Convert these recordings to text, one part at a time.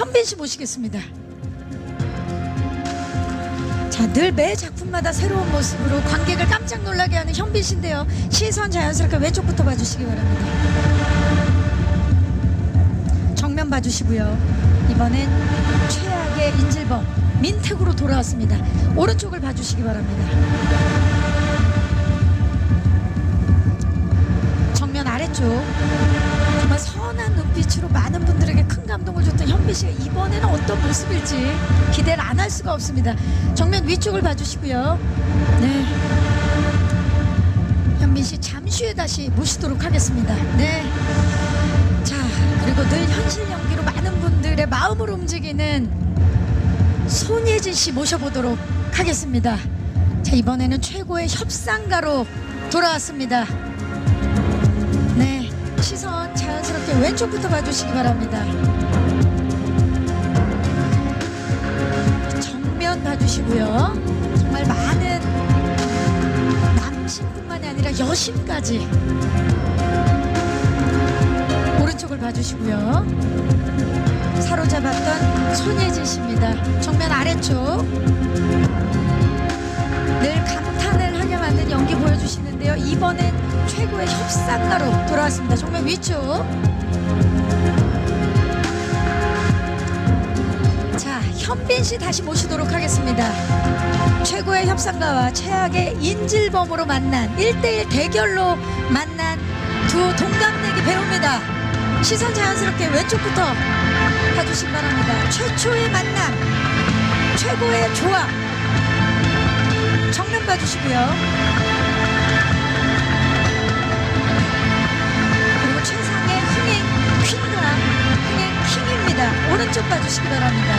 현빈 씨 모시겠습니다. 자, 늘 매 작품마다 새로운 모습으로 관객을 깜짝 놀라게 하는 현빈 씨인데요. 시선 자연스럽게 왼쪽부터 봐주시기 바랍니다. 정면 봐주시고요. 이번엔 최악의 인질범 민택으로 돌아왔습니다. 오른쪽을 봐주시기 바랍니다. 정면 아래쪽 정말 선한 눈빛으로 많은 분들에게 큰 감동을 줬던 현빈 씨가 이번에는 어떤 모습일지 기대를 안 할 수가 없습니다. 정면 위쪽을 봐주시고요. 네. 현빈 씨 잠시 후에 다시 모시도록 하겠습니다. 네. 자, 그리고 늘 현실 연기로 많은 분들의 마음을 움직이는 손예진 씨 모셔보도록 하겠습니다. 자, 이번에는 최고의 협상가로 돌아왔습니다. 네, 시선 자연스럽게 왼쪽부터 봐주시기 바랍니다. 정면 봐주시고요. 정말 많은 남신뿐만이 아니라 여신까지 오른쪽을 봐주시고요. 사로잡았던 손예진 씨입니다. 정면 아래쪽 보여주시는데요. 이번엔 최고의 협상가로 돌아왔습니다. 정면 위쪽. 자, 현빈 씨 다시 모시도록 하겠습니다. 최고의 협상가와 최악의 인질범으로 만난 1대1 대결로 만난 두 동갑내기 배우입니다. 시선 자연스럽게 왼쪽부터 봐주시기 바랍니다. 최초의 만남, 최고의 조합. 정면 봐주시고요. 오른쪽 봐주시기 바랍니다.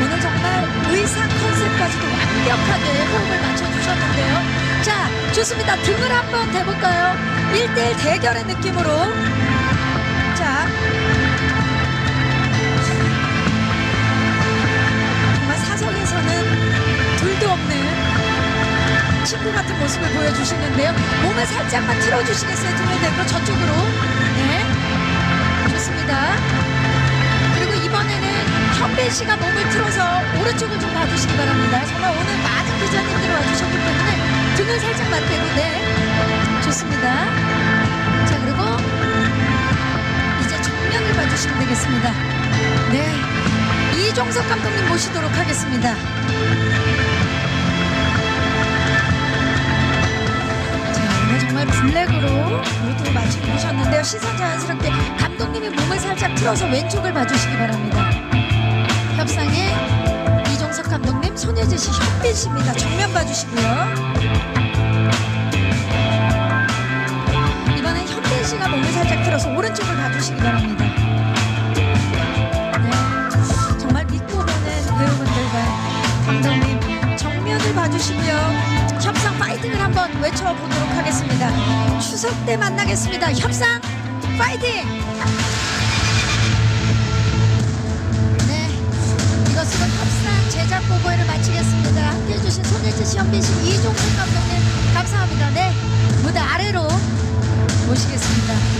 오늘 정말 의상 컨셉까지도 완벽하게 호흡을 맞춰주셨는데요. 자, 좋습니다. 등을 한번 대볼까요? 1대1 대결의 느낌으로. 자. 정말 사석에서는 둘도 없는 친구 같은 모습을 보여주시는데요. 몸을 살짝만 틀어주시겠어요? 등을 대고 저쪽으로. 네. 좋습니다. 그리고 이번에는 현빈 씨가 몸을 틀어서 오른쪽을 좀 봐주시기 바랍니다. 정말 오늘 많은 기자님들이 와주셨기 때문에 등을 살짝 맞대고 네. 좋습니다. 자, 그리고 이제 정면을 봐주시면 되겠습니다. 네. 이종석 감독님 모시도록 하겠습니다. 자, 오늘 정말 블랙으로 모두 맞춰 주셨는데요. 시선 자연스럽게 감독님이 몸을 살짝 틀어서 왼쪽을 봐주시기 바랍니다. 협상의 이종석 감독님, 손예진 씨, 현빈 씨입니다. 정면 봐주시고요. 이번엔 현빈 씨가 몸을 살짝 틀어서 오른쪽을 봐주시기 바랍니다. 네, 정말 믿고 보는 배우분들과 감독님 정면을 봐주시고요. 협상 파이팅을 한번 외쳐보도록 하겠습니다. 추석 때 만나겠습니다. 협상 파이팅! 네, 이것으로 협상 제작 보고회를 마치겠습니다. 함께해 주신 손예진 씨, 현빈 씨, 이종훈 감독님 감사합니다. 네, 무대 아래로 모시겠습니다.